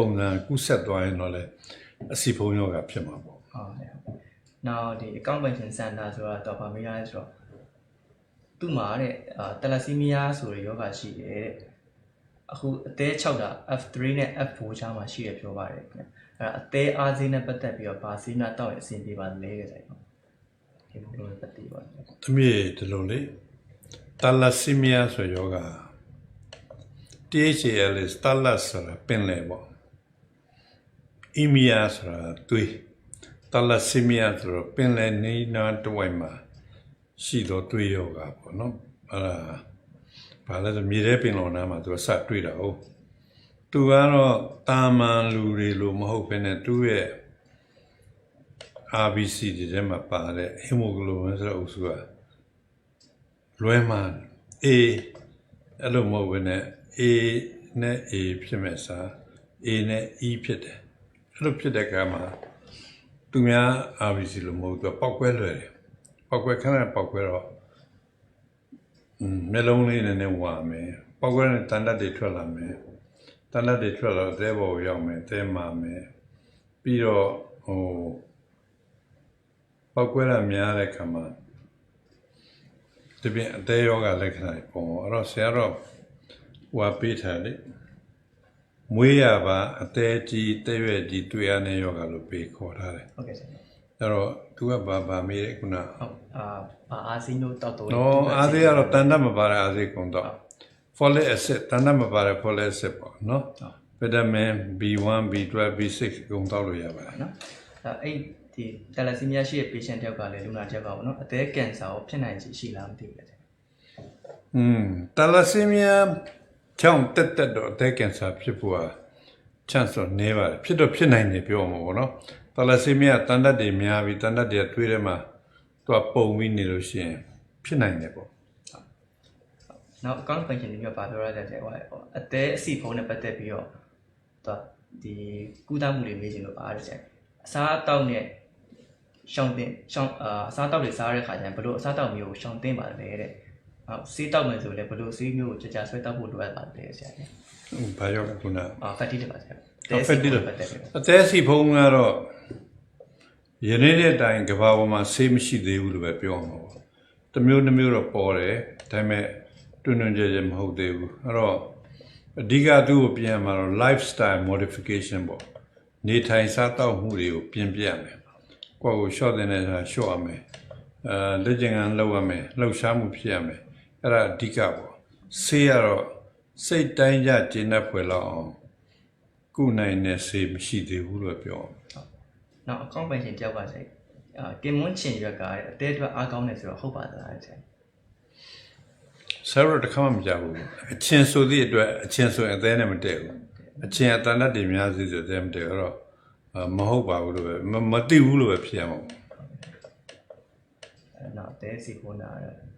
ပုံစံကူးဆက်သွားရင်တော့လေအစီဖုံယောဂဖြစ်မှာပေါ့ဟုတ်တယ်ဟုတ်။နောက်ဒီ account banking center ဆိုတာတော့ဗာမေးရလဲဆိုတော့သူ့မှာတဲ့အာတလက်စီမီယာဆိုတဲ့ယောဂရှိတယ်တဲ့။အခုအသေး6တာ F3 နဲ့ F4 ချားမှာရှိရပြောပါတယ်ခင်ဗျ။အဲ့ဒါအသေးအားစေးနဲ့ပတ်သက်ပြီးတော့ဗာစီးနာတောက်ရင်အဆင်ပြေပါလဲတဲ့ဆိုင်ဟုတ်။ဒီလိုလိုပတ်သက်ပါလေ။သမီးဒီလိုလေတလဆီမီယာဆိုယောဂ THL is တလဆိုတာပင်လေပေါ့။ အီမီယာဆိုတာတွေးတလဆီမီယာဆိုတော့ပင်လေနေနာတဝိုက်မှာရှိတော့တွေးယောဂပေါ့နော်။အဲ့ဒါဘာလဲဆိုမြေထဲပင်လောနာမှာသူကစတွေးတာဟုတ်။သူကတော့တာမန်လူတွေလို့မဟုတ်ဘဲနဲ့သူ့ရဲ့ RBC တွေထဲမှာပါတဲ့ hemoglobin ဆိုတဲ့အုပ်စုကလွဲမှန် A အဲ့လိုမဟုတ်ဘဲနဲ့ A နဲ့ A ဖြစ်မဲ့စာ A နဲ့ E ဖြစ်တယ် အဲ့လိုဖြစ်တဲ့အခါမှာသူများ RBC လို့မဟုတ်သူကပောက်ကွဲလွယ်တယ်ပောက်ကွဲခဏပောက်ကွဲတော့อืมမျက်လုံးလေးနည်းနည်းဝါမယ်ပောက်ကွဲတဲ့တန်တတ်တွေထွက်လာမယ်တန်တတ်တွေထွက်လာတော့သဲပေါ်ကိုရောက်မယ်သဲမာမယ်ပြီးတော့ဟိုပောက်ကွဲတာများတဲ့ခါမှာဒီပြင်အသေးယောဂလက္ခဏာတွေပုံအဲ့တော့ဆရာတော့ဟိုပေးထားလေ မွေးရပါအသေးကြီးတဲ့ရွယ်ကြီးတွေ့ရတဲ့ယောဂလို့ပေးခေါ်ထားတယ်။ဟုတ်ကဲ့ဆရာ။အဲ့တော့သူကဘာဘာမေးလဲခုနဟုတ်အာဘာအာစီနိုတောက်တော့နော်အားသေးကတော့တန်တတ်မပါတဲ့အားသေးကုန်တော့ folic acid တန်တတ်မပါတဲ့ folic acid ပေါ့နော်ဗီတာမင် B1 B12 B6 ကုန်တော့လို့ရပါတယ်နော်အဲအဲ့ဒီတယ်လက်စီမီယာရှိတဲ့ patient တယောက်ကလည်းလူနာတယောက်ကပေါ့နော်အသေးကင်ဆာကိုဖြစ်နိုင်ချေရှိလားမသိဘူးလေอืมတလဆီမီယာ ချောင်းတက်တက်တော့အသက်ကင်ဆာဖြစ်ဖို့ဟာ chance တော့နည်းပါတယ်ဖြစ်တော့ဖြစ်နိုင်တယ်ပြောမှာပေါ့နော်တလဆီမီယာတန်တတ်တွေများပြီးတန်တတ်တွေတွေးထဲမှာသူကပုံပြီးနေလို့ရှိရင်ဖြစ်နိုင်တယ်ပေါ့နောက် account function တွေမျိုးပါပြောရတဲ့ဟိုအသေးအစီဖုန်းနဲ့ပတ်သက်ပြီးတော့သူဒီကုသမှုတွေမေးချင်လို့ပါတဲ့ချက်အစားအသောက်နဲ့ရှောင်းတင်ရှောင်းအာအစားအသောက်တွေစားရတဲ့ခါကျရင်ဘလို့အစားအသောက်မျိုးကိုရှောင်းတင်ပါလဲတဲ့ ဟုတ်ဆေးတောက်မယ်ဆိုလည်းဘလို့ဆေးမျိုးကိုကြာကြာဆွဲတောက်ဖို့လိုအပ်ပါတယ်ဆရာကြီးဟုတ်ဘာရောက်ခုနအာ fatty တွေပါဆရာဖက်တီတော့ပတ်သက်ပြီးအသေးစီဖုံးကတော့ယနေ့တဲ့အတိုင်းကဘာပေါ်မှာဆေးမရှိသေးဘူးလို့ပဲပြောမှာပေါ့တစ်မျိုးတစ်မျိုးတော့ပေါ်တယ်ဒါပေမဲ့တွင်တွင်ကြဲကြဲမဟုတ်သေးဘူးအဲ့တော့အဓိကသူ့ကိုပြင်ရမှာတော့ lifestyle modification ပေါ့နေထိုင်စားသောက်မှုတွေကိုပြင်ပြရမယ်ကိုယ့်ကို short တဲ့နေတာ short ရမယ်အဲလက်ကျင်ကန်လောက်ရမယ်လှုပ်ရှားမှုဖြစ်ရမယ် အဲ့ဒါအဓိကပေါ့ဆေးရတော့စိတ်တိုင်းကြကျဉ်တ်ဖွယ်လောက်အောင်ကုနိုင်တဲ့ဆေးမရှိသေးဘူးလို့ပြောအောင်နောက် account function တယောက်ကဆိုအာတင်မွန်းချင်ရွက်ကတဲ့အသေးအတွက်အားကောင်းတယ်ဆိုတော့ဟုတ်ပါသလားဆရာဆရာတို့တစ်ခါမှမကြဘူးအချင်းဆိုသည့်အတွက်အချင်းဆိုရင်အသေးနဲ့မတည့်ဘူးအချင်းအတန်တတ်တွေများစီဆိုအသေးမတည့်ဘူးအဲ့တော့အာမဟုတ်ပါဘူးလို့ပဲမမသိဘူးလို့ပဲဖြစ်ရမှာပေါ့အဲနောက်အသေးစီဖိုးနာရတယ်ဟုတ်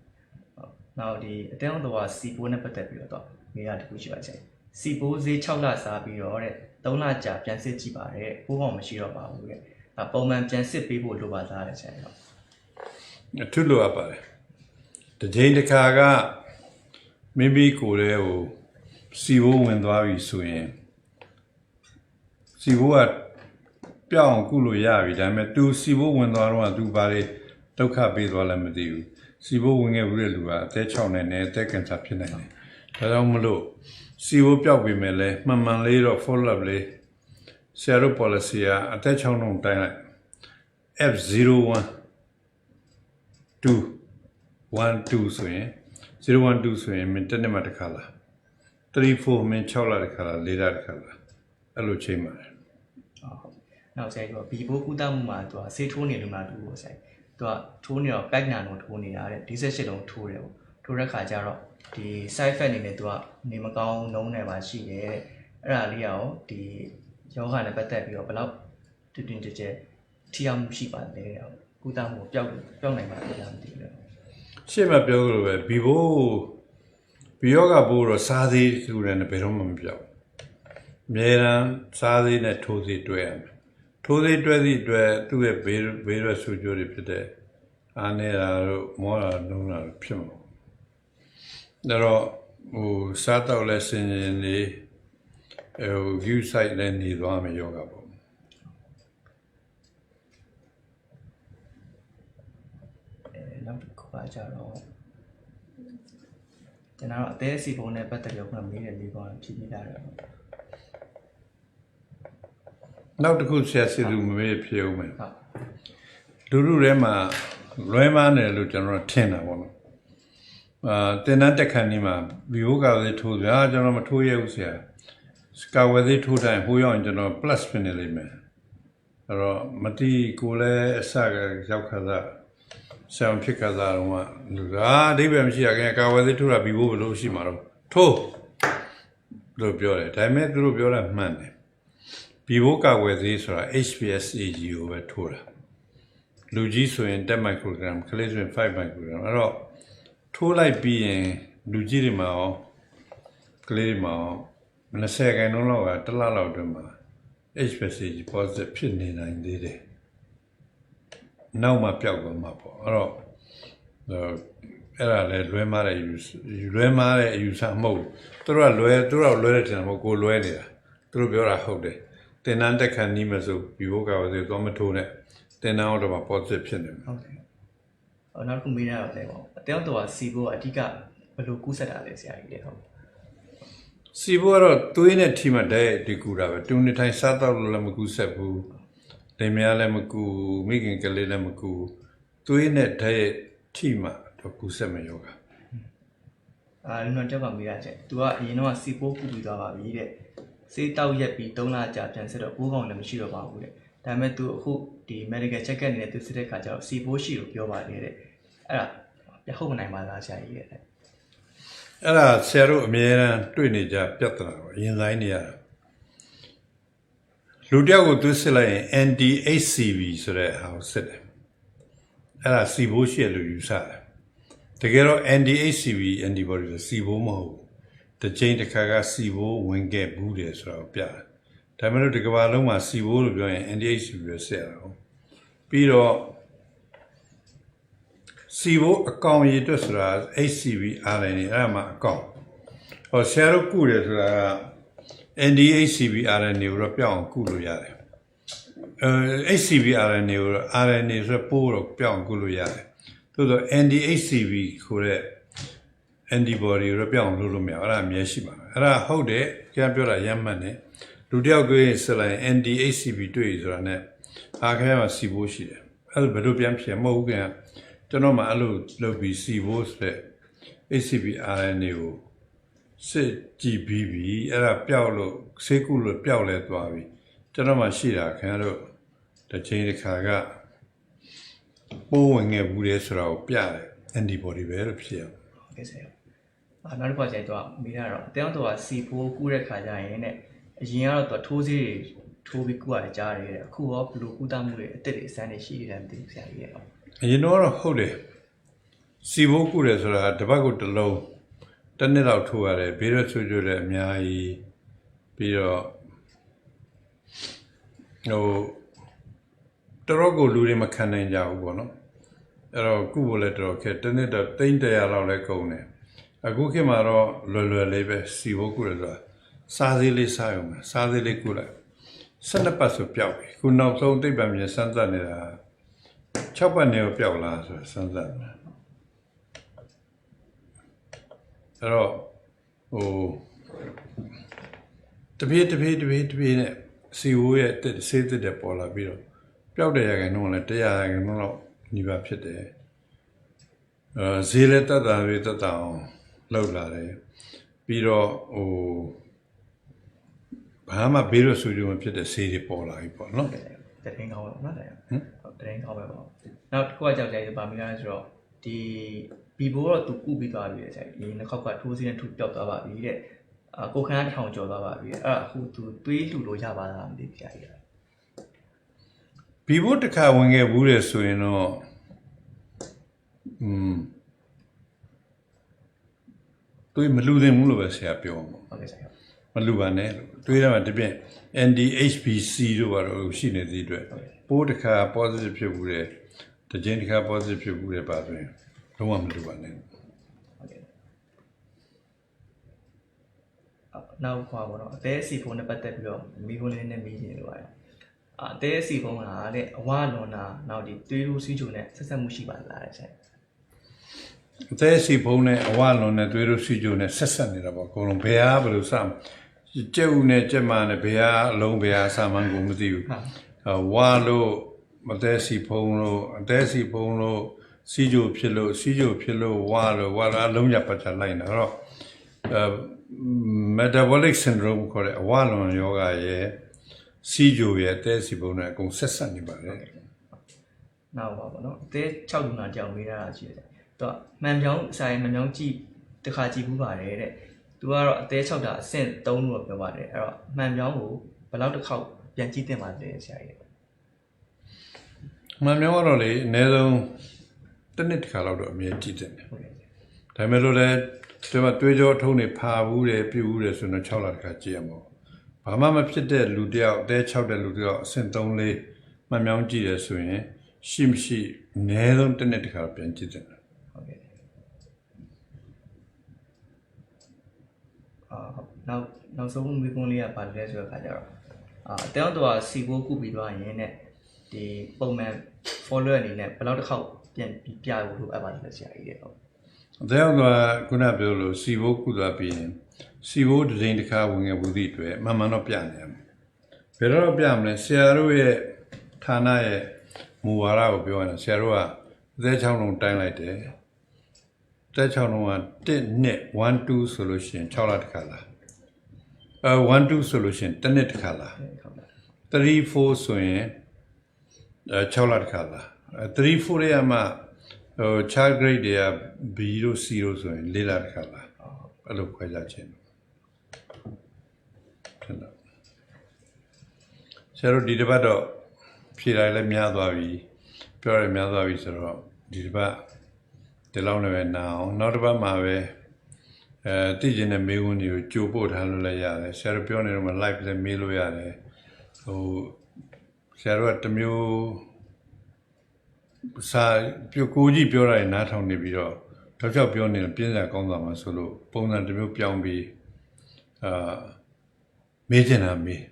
နောက်ဒီအသေးအောင်တော့စီဖိုးနဲ့ပတ်သက်ပြီးတော့မေးရတခုရှိပါချင်စီဖိုးဈေး6လစားပြီးတော့တဲ့3လကြာပြန်စစ်ကြည့်ပါတယ်ဘိုးဟောင်မရှိတော့ပါဘူးတဲ့အဲပုံမှန်ပြန်စစ်ပေးဖို့လိုပါသားတဲ့ဆရာဟုတ်အထုလို့ရပါတယ်တစ်ချိန်တစ်ခါကမိမိကိုယ်လေးကိုစီဘိုးဝင်သွားပြီဆိုရင်စီဘိုးကပြောင်းအောင်ကုလို့ရပြီဒါပေမဲ့ तू စီဘိုးဝင်သွားတော့ तू ဘာတွေဒုက္ခပေးသွားလဲမသိဘူး စီဘိုးဝင်ခဲ့ဘူးတဲ့လူကအသက်6နဲ့နဲ့အသက်ကင်ဆာဖြစ်နိုင်တယ်ဒါကြောင့်မလို့စီဘိုးပြောက်ပြီမဲ့လဲမှန်မှန်လေးတော့ follow up လေးဆရာတို့ policy ကအသက်6နှုန်းတိုင်းလိုက် F01 2 1 2ဆိုရင်012ဆိုရင်မင်းတစ်နှစ်မှတစ်ခါလား3 4မင်း6လတစ်ခါလား4လတစ်ခါလားအဲ့လိုချိန်ပါတယ်ဟုတ်နောက်ဆရာကဘီဘိုးကုသမှုမှာသူကဆေးထိုးနေလူနာတူကိုဆရာ သူကထိုးနေတော့ pack နာတော့ထိုးနေတာတဲ့ဒီဆက်ရှစ်လုံးထိုးတယ်ပေါ့ထိုးတဲ့ခါကျတော့ဒီ side effect အနေနဲ့သူကနေမကောင်းနှုံးနေပါရှိတယ်တဲ့အဲ့ဒါလေးရောဒီယောဂနဲ့ပတ်သက်ပြီးတော့ဘယ်လောက်တွင်တွင်ကြဲကြဲထိရောက်မှုရှိပါလဲတဲ့ကုသမှုပျောက်ပျောက်နိုင်ပါလားမသိဘူးလေရှေ့မှာပြောလို့ပဲဘီဘိုးဘီယောဂဘိုးတော့စားသေးသူတယ်နဲ့ဘယ်တော့မှမပြောက်အမြဲတမ်းစားသေးနဲ့ထိုးသေးတွေ့ရမယ် ထိုးသေးတွေ့သည့်အတွက်သူ့ရဲ့ဘေးဘေးရွက်ဆူကြိုးတွေဖြစ်တဲ့အားနေတာတို့မောတာလုံးတာတို့ဖြစ်မှာပေါ့ဒါတော့ဟိုစားတော့လဲစင်ရင်နေဟို view site လည်းနေသွားမယ်ယောဂပေါ့အဲနောက်တစ်ခုကကြတော့ကျွန်တော်တို့အသေးစီပုံနဲ့ပတ်သက်ပြီးတော့မေးတယ်လေးပေါ့ဖြည့်ပြတာတော့ နောက်တစ်ခုဆရာစီလူမမေးဖြစ်အောင်မယ်ဟုတ်လူလူထဲမှာလွဲမားတယ်လို့ကျွန်တော်ထင်တာပေါ့နော်အာတင်တန်းတက်ခန်းဒီမှာဗီယိုကာလေးထိုးကြကျွန်တော်မထိုးရဘူးဆရာစကာဝယ်သေးထိုးတိုင်းဟိုရောက်ရင်ကျွန်တော် plus ဖြစ်နေလိမ့်မယ်အဲ့တော့မတီးကိုလည်းအစကရောက်ခါသာဆံဖြစ်ခါသာတော့မှလူကအဓိပ္ပာယ်မရှိရခင်ကာဝယ်သေးထိုးတာဗီဘိုဘယ်လိုရှိမှာတော့ထိုးလို့ပြောတယ်ဒါပေမဲ့သူတို့ပြောတာမှန်တယ် ဗီဘိုကာဝယ်သေးဆိုတာ HPSAG ကိုပဲထိုးတာလူကြီးဆိုရင်10 microgram ကလေးဆိုရင်5 microgram အဲ့တော့ထိုးလိုက်ပြီးရင်လူကြီးတွေမှာရောကလေးတွေမှာရော20ခန်းလုံးလောက်ကတစ်လလောက်အတွင်းမှာ HPSG positive ဖြစ်နေနိုင်သေးတယ်နောက်မှပျောက်သွားမှာပေါ့အဲ့တော့အဲ့ဒါလည်းလွဲမားတဲ့ယူလွဲမားတဲ့အယူဆမဟုတ်ဘူးသူတို့ကလွဲသူတို့ကလွဲတဲ့တင်မဟုတ်ကိုလွဲနေတာသူတို့ပြောတာဟုတ်တယ် တင်တန်းတက်ခန်းနီးမဆိုပြီးဖို့ကပါစေတော့မထိုးနဲ့တင်တန်းတော့မှ positive ဖြစ်နေမှာဟုတ်တယ်ဟောနောက်တစ်ခုမေးရတော့လဲပေါ့အတဲတော့စီဖို့အဓိကဘယ်လိုကူးဆက်တာလဲဆရာကြီးလေဟုတ်စီဘောကတော့သွေးနဲ့ထိမှတည်းဒီကူတာပဲတူနေထိုင်စားတော့လို့လည်းမကူဆက်ဘူးလင်မယားလည်းမကူမိခင်ကလေးလည်းမကူသွေးနဲ့တည်းထိမှတော့ကူဆက်မယောဂအာလူတော်တက်ကမေးရချက် तू ကအရင်တော့စီပိုးကူပြီးသွားပါပြီတဲ့ စေးတောက်ရက်ပြီး3လကြာပြန်ဆက်တော့ပိုးကောင်လည်းမရှိတော့ပါဘူးတဲ့ဒါပေမဲ့ तू အခုဒီ medical check up နေတဲ့ तू စစ်တဲ့ခါကျတော့စီပိုးရှိလို့ပြောပါတယ်တဲ့အဲ့ဒါပြဟုတ်မနိုင်ပါလားဆရာကြီးတဲ့အဲ့ဒါဆရာတို့အမြဲတမ်းတွေ့နေကြပြဿနာပေါ့ရင်ဆိုင်နေရတာလူတယောက်ကိုသွေးစစ်လိုက်ရင် anti-HCV ဆိုတဲ့ဟာကိုစစ်တယ်အဲ့ဒါစီဘိုးရှိရလို့ယူဆတယ်တကယ်တော့ anti-HCV antibody ဆိုစီဘိုးမဟုတ်ဘူး တစ်ချိန်တစ်ခါကစီဘိုးဝင်ခဲ့ဘူးတယ်ဆိုတော့ပြတယ်ဒါပေမဲ့လို့ဒီကမ္ဘာလုံးမှာစီဘိုးလို့ပြောရင် anti-HCV ပဲစစ်ရတာဟုတ်ပြီးတော့စီဘိုးအကောင်ရည်အတွက်ဆိုတာ HCV RNA အဲ့ဒါမှအကောင်ဟောဆရာတို့ကုတယ်ဆိုတာက NDHCV RNA ကိုတော့ပြောင်းအောင်ကုလို့ရတယ်အဲ HCV RNA ကိုတော့ RNA ဆိုတော့ပိုးတော့ပြောင်းအောင်ကုလို့ရတယ်သို့သော NDHCV ခေါ်တဲ့ antibody ကိုတော့ပြောင်းအောင်လုပ်လို့မရဘူးအဲ့ဒါအမြဲရှိပါမယ်အဲ့ဒါဟုတ်တယ်ကျွန်တော်ပြောတာရမ်းမှန်တယ်လူတစ်ယောက်ကိုဆက်လိုက် NDHCV တွေ့ရဆိုတာ ਨੇ အားခဲမှာစီဘိုးရှိတယ်အဲ့ဒါဘယ်လိုပြန်ဖြစ်မဟုတ်ဘူးခင်ဗျာကျွန်တော်မှအဲ့လိုလုပ်ပြီးစီဖို့ဆိုတဲ့ ACP RNA ကိုစစ်ကြည့်ပြီးပြီအဲ့ဒါပျောက်လို့ဆေးကုလို့ပျောက်လဲသွားပြီကျွန်တော်မှရှိတာခင်ဗျားတို့တစ်ချိန်တစ်ခါကပိုးဝင်ခဲ့ဘူးလေဆိုတာကိုပြတယ် antibody ပဲလို့ဖြစ်အောင်ဟုတ်ကဲ့ဆရာအာ နောက်တစ်ခါကျတော့မေးရတော့အတဲတော့စီပိုးကူးတဲ့ခါကျရင်တဲ့အရင်ကတော့ तू ထိုးစေးတွေထိုးပြီးကူရတယ်ကြားရတယ်တဲ့အခုရောဘယ်လိုကူးတတ်မှုတွေအစ်စ်တွေအစမ်းတွေရှိနေတယ်မသိဘူးဆရာကြီးရဲ့ဟုတ်အရင်တော့ဟုတ်တယ်စီဘိုးကုတယ်ဆိုတာတပတ်ကိုတစ်လုံးတစ်နှစ်လောက်ထိုးရတယ်ဘေးရဆွေးကြလည်းအများကြီးပြီးတော့ဟိုတော်တော်ကိုလူတွေမခံနိုင်ကြဘူးပေါ့နော်အဲ့တော့ကုဖို့လည်းတော်တော်ခက်တစ်နှစ်တော့တိမ့်တရာလောက်လည်းကုန်တယ် အခုခေတ်မှာတော့လွယ်လွယ်လေးပဲစီဘိုးကုတယ်ဆိုတာစားသေးလေးစားရုံပဲစားသေးလေးကုလိုက်ဆက်နှစ်ပတ်ဆိုပျောက်ပြီခုနောက်ဆုံးသိပ္ပံမြေစမ်းသပ်နေတာ6ပတ်နေကိုပျောက်လာဆိုစမ်းသပ်တယ်အဲ့တော့ဟိုတပြေးတပြေးတပြေးတပြေးနဲ့စီဝိုးရဲ့တက်ဆေးတက်တဲ့ပေါ်လာပြီးတော့ပျောက်တဲ့ရခိုင်နှုန်းကလည်း100ရခိုင်နှုန်းလောက်ညီပါဖြစ်တယ်အဲဈေးလည်းတက်တာပဲတက်တာအောင် လောက်လာတယ်ပြီးတော့ဟိုဘာမှဘေးရဆူကြမဖြစ်တဲ့ဆေးတွေပေါ်လာပြီပေါ့နော် တရင်ကောင်းပဲပေါ့နော်ဆရာဟုတ်တရင်ကောင်းပဲပေါ့နောက်တစ်ခုကကြောက်ကြရပါမိလားဆိုတော့ဒီဘီဘိုးတော့ तू ကုပြီးသွားပြီတဲ့ဆရာကြီးဒီနှစ်ခေါက်ကထိုးစီးနဲ့ထူပြောက်သွားပါပြီတဲ့အာကိုခန်းတစ်ထောင်ကျော်သွားပါပြီအဲ့ဒါအခု तू တွေးလှူလို့ရပါလားမသိဘူးဆရာကြီး ဘီဘိုတစ်ခါဝင်ခဲ့ဘူးလေဆိုရင်တော့อืม တွေးမလူသင့်ဘူးလို့ပဲဆရာပြောမှာဟုတ်ကဲ့ဆရာမလူပါနဲ့လို့တွေးရမှာတပြည့် NDHBC တို့ဘာလို့ရှိနေသေးအတွက်ပိုးတစ်ခါ positive ဖြစ်ဘူးလေတစ်ချိန်တစ်ခါ positive ဖြစ်ဘူးလေပါဆိုရင်လုံးဝမလူပါနဲ့ဟုတ်ကဲ့နောက်ခွာပေါ့နော်အသေးစီဖုန်းနဲ့ပတ်သက်ပြီးတော့မိဖုန်းလေးနဲ့မိနေလို့ပါတယ်အာအသေးစီဖုန်းကတဲ့အဝလွန်တာနောက်ဒီသွေးရူးစီးချိုနဲ့ဆက်ဆက်မှုရှိပါလားတဲ့ဆိုင် အသေးစီဖုံးနဲ့အဝလွန်နဲ့သွေးတို့စီကြိုနဲ့ဆက်ဆက်နေတာပေါ့အကုန်လုံးဘယ်ဟာဘယ်လိုစမ်းကြက်ဦးနဲ့ကြက်မာနဲ့ဘယ်ဟာအလုံးဘယ်ဟာအစမှန်းကိုမသိဘူးဟုတ်အဝါလို့မသေးစီဖုံးလို့အသေးစီဖုံးလို့စီကြိုဖြစ်လို့စီကြိုဖြစ်လို့ဝါလို့ဝါလာလုံးရပတ်ချလိုက်နေတော့အဲ metabolic syndrome ခေါ်တဲ့အဝလွန်ယောဂရဲ့စီကြိုရဲ့အသေးစီဖုံးနဲ့အကုန်ဆက်ဆက်နေပါတယ်နောက်ပါပေါ့နော်အသေး6လူနာကြောင်မေးရတာရှိတယ် သူကမှန်ပြောင်းဆိုင်မှန်ပြောင်းကြည့်တစ်ခါကြည့်ဘူးပါတယ်တဲ့သူကတော့အသေး6တာအဆင့်3လို့ပြောပါတယ်အဲ့တော့မှန်ပြောင်းကိုဘယ်လောက်တစ်ခေါက်ပြန်ကြည့်တင်ပါလဲဆရာကြီးမှန်ပြောတော့လေအနည်းဆုံးတစ်နှစ်တစ်ခါလောက်တော့အမြဲကြည့်တယ်ဟုတ်ကဲ့ဒါပေမဲ့လို့လည်းဒီမှာတွေးကြောထုံးနေဖာဘူးတယ်ပြူဘူးတယ်ဆိုတော့6လတစ်ခါကြည့်ရမှာဘာမှမဖြစ်တဲ့လူတယောက်အသေး6တဲ့လူတယောက်အဆင့်3လေးမှန်မြောင်းကြည့်ရဆိုရင်ရှိမရှိအနည်းဆုံးတစ်နှစ်တစ်ခါတော့ပြန်ကြည့်တယ် ဟုတ်ကဲ့အာဟုတ် နောက်နောက်ဆုံးမိကွန်းလေးကဘာလဲဆိုတော့ခါကြတော့အာအတဲအောင်တော့စီကိုကုပြီးတော့ရင်နဲ့ဒီပုံမှန် follower အနေနဲ့ဘယ်လောက်တစ်ခေါက်ပြန်ပြီးပြဖို့လိုအပ်ပါလဲဆရာကြီးရဲ့ဟုတ်အသေးအောင်ကခုနပြောလို့စီဘိုးကုသပြီးရင်စီဘိုးတစ်ချိန်တစ်ခါဝင်ငယ်ဘူးသည့်အတွက်မှန်မှန်တော့ပြနေရမယ်ဘယ်တော့ပြမလဲဆရာတို့ရဲ့ဌာနရဲ့မူဝါဒကိုပြောရင်ဆရာတို့ကအသေးချောင်းလုံးတိုင်းလိုက်တယ် တက်6လုံးက1နှစ်1 2ဆိုလို့ရှိရင်6လတစ်ခါလားအဲ1 2ဆိုလို့ရှိရင်တစ်နှစ်တစ်ခါလားဟုတ်ကဲ့3 4ဆိုရင်အဲ6လတစ်ခါလားအဲ3 4ရဲ့အမှဟို child grade တွေက B တို့ C တို့ဆိုရင်4လတစ်ခါလားအဲ့လိုခွဲခြားခြင်းဖြစ်တော့ဆရာတို့ဒီတစ်ပတ်တော့ဖြေလိုက်လည်းများသွားပြီပြောရများသွားပြီဆိုတော့ဒီတစ်ပတ် ဒီလောက်နဲ့ပဲနာအောင်နောက်တစ်ပတ်မှာပဲအဲသိကျင်တဲ့မေးခွန်းတွေကိုကြိုပို့ထားလို့လည်းရတယ်ဆရာတို့ပြောနေတော့မှ live လည်းမေးလို့ရတယ်ဟိုဆရာတို့ကတစ်မျိုးစာပြကိုကြီးပြောတာရင်နားထောင်နေပြီးတော့တော့ကြောက်ပြောနေတယ်ပြင်းစရာကောင်းသွားမှာဆိုလို့ပုံစံတစ်မျိုးပြောင်းပြီးအာမေးချင်တာမေး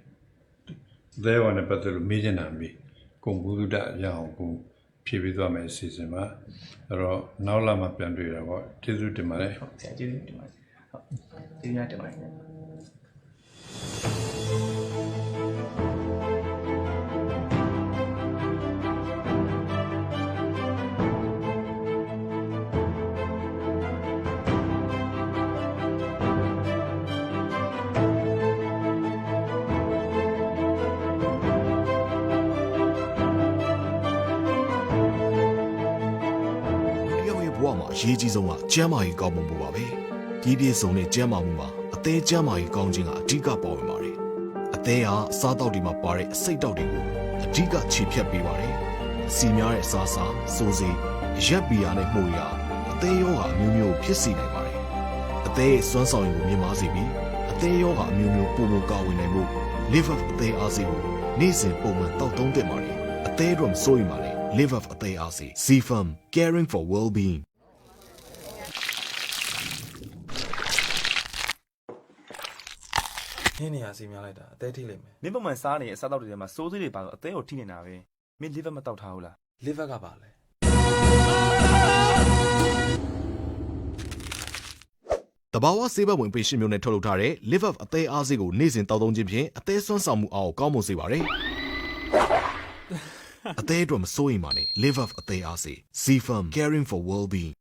သဲဝနဲ့ပတ်သက်လို့မေးချင်တာမေးကုံဘူးဒ္ဒရအောင်ကို ဖြည့်ပေးသွားမယ်အစီအစဉ်ပါအဲ့တော့နောက်လာမှပြန်တွေ့တာပေါ့ကျေးဇူးတင်ပါတယ်ဟုတ်ဆရာကျေးဇူးတင်ပါတယ်ဟုတ်ကျေးဇူးများတင်ပါတယ် အရေးကြီးဆုံးကကျန်းမာရေးကောင်းမှုပါပဲဒီပြည့်စုံတဲ့ကျန်းမာမှုမှာအသေးကျန်းမာရေးကောင်းခြင်းကအဓိကပါဝင်ပါတယ်အသေးဟာအစားတောက်တွေမှာပါတဲ့အစိတ်တောက်တွေကိုအဓိကခြေဖြတ်ပေးပါတယ်စီများတဲ့အစားအစာစိုးစိရက်ပီယာနဲ့မှုရအသေးရောဂါအမျိုးမျိုးဖြစ်စေနိုင်ပါတယ်အသေးရဲ့စွမ်းဆောင်ရည်ကိုမြင့်မားစေပြီးအသေးရောဂါအမျိုးမျိုးပုံမကာဝင်နိုင်မှု live up အသေးအားစေကိုနေ့စဉ်ပုံမှန်တောက်သုံးသင့်ပါတယ်အသေးတော့မစိုးရင်ပါနဲ့ live up အသေးအားစေ C firm caring for well being ဟင်းနေရစီများလိုက်တာအသေးထိလိမ့်မယ်မင်းပုံမှန်စားနေတဲ့အစားအသောက်တွေထဲမှာစိုးစိတွေပါတော့အသေးကိုထိနေတာပဲမင်း liver မတောက်ထားဘူးလား liver ကပါလဲတဘာဝဆေးဘက်ဝင်ပေရှင်မျိုးနဲ့ထုတ်လုပ်ထားတဲ့ Live Up အသေးအားစေးကိုနေ့စဉ်တောက်သုံးခြင်းဖြင့်အသေးဆွမ်းဆောင်မှုအားကိုကောင်းမွန်စေပါတယ်။အသေးအတွက်မစိုးရိမ်ပါနဲ့ Live Up အသေးအားစေး C Firm Caring for Well-being